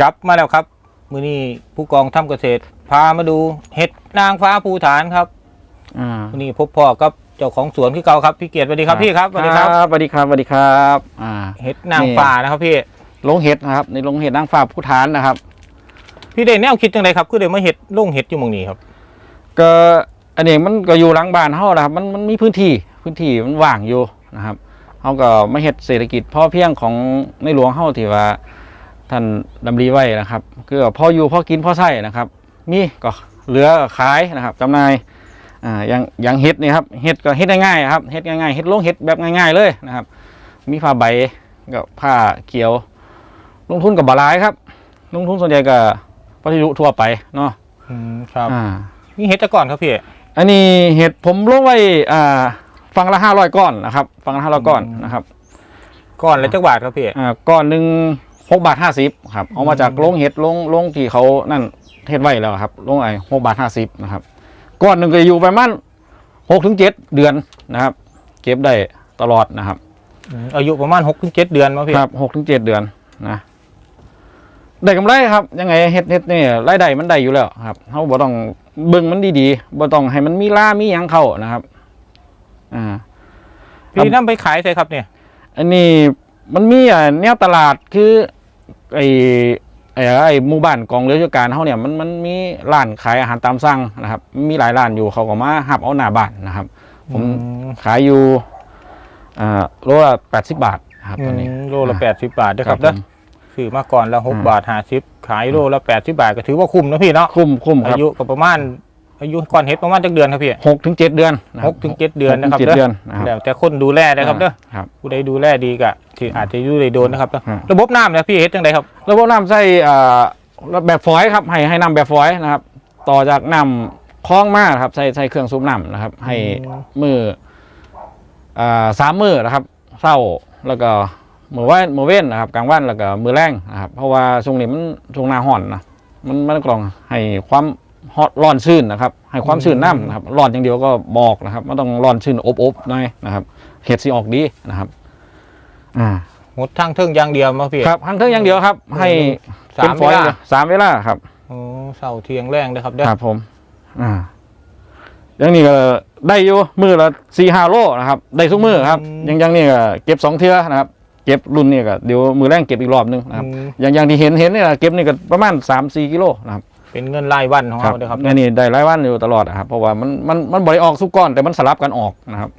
จับมาแล้วครับ มือนี้ผู้กองทำเกษตร พามาดูเห็ดนางฟ้าภูฐานครับอ่ามือนี้พบพ่อกับเจ้าของสวนพี่เก่าครับพี่เกียรติสวัสดีครับพี่ครับสวัสดีครับสวัสดีครับสวัสดีครับอ่าเห็ดนางฟ้านะครับพี่ลงเห็ดนะครับ ในลงเห็ดนางฟ้าผู้ฐานนะครับ พี่ได้แนวคิดจังไดครับคือได้มาเห็ดลงเห็ดอยู่หมองนี้ครับ ก็อันนี้มันก็อยู่หลังบ้านเฮานะครับ มันมันมีพื้นที่พื้นที่มันว่างอยู่นะครับเฮาก็มาเฮ็ดเศรษฐกิจพอเพียงของในหลวงเฮาที่ว่า ท่านดำริไว้นะครับคือพออยู่พอกินพอใช้นะครับ มีก็เหลือก็ขายนะครับจำหน่ายอ่าอย่างอย่างเห็ดนี่ครับเห็ดก็เฮ็ดง่ายๆครับเฮ็ดง่ายๆเฮ็ดลงเห็ดแบบง่าย ๆเลยนะครับ มีผ้าใบกับผ้าเขียว ลงทุนกับบาลายครับ ลงทุนส่วนใหญ่ก็วัสดุทั่วไปเนาะอืมครับอ่านี่เห็ดแตะก่อนครับพี่อันนี้เห็ดผมลงไว้อ่าฟังละห้าร้อยก้อนนะครับ ฟังละห้าร้อยก้อนนะครับก่อนแล้วจักบาทครับพี่อ่าก้อนหนึ่ง หกบาทห้าสิบครับเอามาจากโรงเห็ดโรงโรงที่เขานั่นเห็ดไว้แล้วครับโรงไอ้หกบาทห้าสิบนะครับก้อนหนึ่งก็อยู่ประมาณหกถึงเจ็ดเดือนนะครับ เก็บได้ตลอดนะครับอืมอายุประมาณ6กถึงเเดือนมาพี่ครับหกถึงเจ็ดเดือนนะได้กำไรครับยังไงเฮ็ดเฮ็ดนี่รายได้มันได้อยู่แล้วครับเขาบ่ต้องเบิ่งมันดีๆบ่ต้องให้มันมีล่ามีหยังเข้านะครับอ่าพี่นำไปขายใช่ครับเนี่ย อันนี้มันมีอะแนวตลาดคือ ไอ้ไอ้ไอ้หมู่บ้านกองเรือราชการเขาเนี่ยมันมันมีร้านขายอาหารตามสั่งนะครับ มีหลายร้านอยู่เขาก็มาหับเอาหน้าบ้านนะครับ ผมอืมขายอยู่อ่าโลละแปดสิบบาทครับตอนนี้อืมโลละแปดสิบบาทด้วยครับผเด้อมซื้อมาก่อนละหกอ่าบาทห้าสิบขายโลละแปดสิบบาทก็ถือว่าคุ้มนะพี่เนาะคุ้มคุ้มคอารับยุก็ประมาณอายุก่อนเฮ็ดประมาณจักเดือนครับพี่หกถึงเจ็ดเดือนนะคหรับกถึงเจ็ดเดือนนะครับหกถึงเจ็ดเด้เดืออนนะครับแล้วแต่คนดูแลนะครับเด้อครับผู้ใดดูแลดีก็ ที่อาจจะอยู่ได้โดนนะครับเด้ออ่าระบบน้ำเนี่ยพี่เฮ็ดจังไดครับ ระบบน้ำใส่อ่าแบบฝอยครับให้ให้น้ำแบบฝอยนะครับ ต่อจากน้ำคล้องมาครับใส่ใส่เครื่องสูบน้ำนะครับ ให้อืมมืออ่าสามมือนะครับเศร้าแล้วก็มือว่านมือเว้นนะครับ กลางวันแล้วก็มือแรงนะครับ เพราะว่าช่วงนี้มันช่วงหน้าห่อนนะมันมันกลองให้ความฮอตร้อนชื้นนะครับ ให้ความชื้นน้ำนะครับร้อนอย่างเดียวก็บอกนะครับมันต้องร้อนชื้นอบอบๆหน่อยนะครับเห็ดสีออกดีนะครับ อ่าหมดทางเทิงอย่างเดียวมาพี่ครับทั้งเครื่องอย่างเดียวครับ ให้สามเป็นฟอยเวลาล์สามเวลาครับโอ้เสาเทียงแรงนะครับเด้อครับผม อ่าอย่างนี้ก็ได้อยู่มือละสี่ห้าโลนะครับ ได้ทุกมือครับ อยังอยังนี่ก็เก็บสองเทื่อนะครับ เก็บรุ่นนี่ก็เดี๋ยวมือแรงเก็บอีกรอบนึงนะครับอืมอย่างอย่างที่เห็นเห็นเนี่ยเก็บนี่ก็ประมาณสามสี่กิโลนะครับเป็นเงินรายวันของเราเด้อครับอันนี้ได้รายวันอยู่ตลอดนะครับเพราะว่ามันมันมันบ่ได้ออกทุกก้อนแต่มันสลับกันออกนะครับ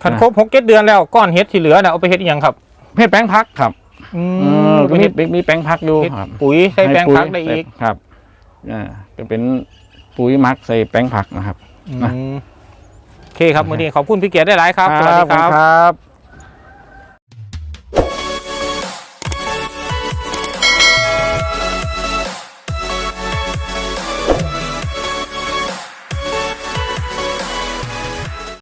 อืมคันครบหกเจ็ดเดือนแล้วก้อนเฮ็ดที่เหลือน่ะเอาไปเฮ็ดอีหยังครับเพชรแป้งพักครับ อืเออไปมีเฮ็ดมีแป้งพักอยู่เฮ็ดครับปุ๋ยใส่แปลงให้ปุ๋ยพักได้อีกใส่ครับอ่าจะเป็นปุ๋ยหมักใส่แป้งผักนะครับอืมโอเคครับมื้อนี้ขอบคุณพี่เกียรติได้หลายครับสวัสดีขอครับณครับ